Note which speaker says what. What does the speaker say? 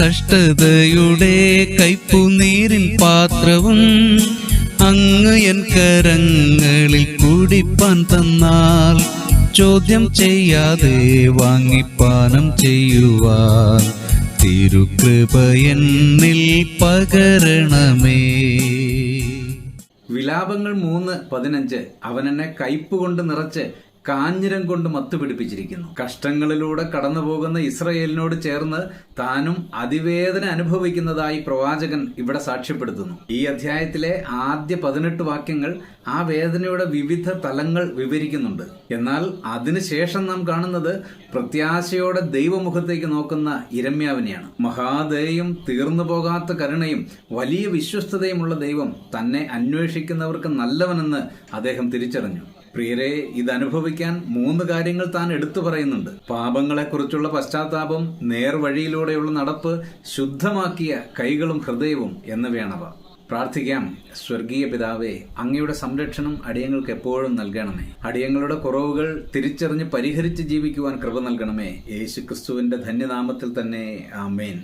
Speaker 1: കഷ്ടതയുടെ കൈപ്പുനീരിൻ പാത്രവും അങ്ങ് എൻ കരങ്ങളിൽ കുടിപ്പാൻ തന്നാൽ ചോദ്യം ചെയ്യാതെ വാങ്ങിപ്പാനം ചെയ്യുവാൻ തിരുകൃപയെന്നിൽ പകരണമേ.
Speaker 2: വിലാപങ്ങൾ മൂന്ന് പതിനഞ്ച് അവനെന്നെ കയ്പ് കൊണ്ട് നിറച്ച് കാഞ്ഞിരം കൊണ്ട് മത്തുപിടിപ്പിച്ചിരിക്കുന്നു കഷ്ടങ്ങളിലൂടെ കടന്നു പോകുന്ന ഇസ്രയേലിനോട് ചേർന്ന് താനും അതിവേദന അനുഭവിക്കുന്നതായി പ്രവാചകൻ ഇവിടെ സാക്ഷ്യപ്പെടുത്തുന്നു. ഈ അധ്യായത്തിലെ ആദ്യ പതിനെട്ട് വാക്യങ്ങൾ ആ വേദനയുടെ വിവിധ തലങ്ങൾ വിവരിക്കുന്നുണ്ട്. എന്നാൽ അതിനുശേഷം നാം കാണുന്നത് പ്രത്യാശയോടെ ദൈവമുഖത്തേക്ക് നോക്കുന്ന ഇരമ്യാവിനെയാണ്. മഹാദയും തീർന്നു പോകാത്ത കരുണയും വലിയ വിശ്വസ്തതയുമുള്ള ദൈവം തന്നെ അന്വേഷിക്കുന്നവർക്ക് നല്ലവനെന്ന് അദ്ദേഹം തിരിച്ചറിഞ്ഞു. പ്രിയരെ ഇത് അനുഭവിക്കാൻ മൂന്ന് കാര്യങ്ങൾ താൻ എടുത്തു പറയുന്നുണ്ട്. പാപങ്ങളെക്കുറിച്ചുള്ള പശ്ചാത്താപം നേർവഴിയിലൂടെയുള്ള നടപ്പ് ശുദ്ധമാക്കിയ കൈകളും ഹൃദയവും എന്നിവയാണവ. പ്രാർത്ഥിക്കാം സ്വർഗീയ പിതാവേ അങ്ങയുടെ സംരക്ഷണം അടിയങ്ങൾക്ക് എപ്പോഴും നൽകണമേ. അടിയങ്ങളുടെ കുറവുകൾ തിരിച്ചറിഞ്ഞ് പരിഹരിച്ച് ജീവിക്കുവാൻ കൃപ നൽകണമേ. യേശുക്രിസ്തുവിന്റെ ധന്യനാമത്തിൽ തന്നെ ആമേൻ.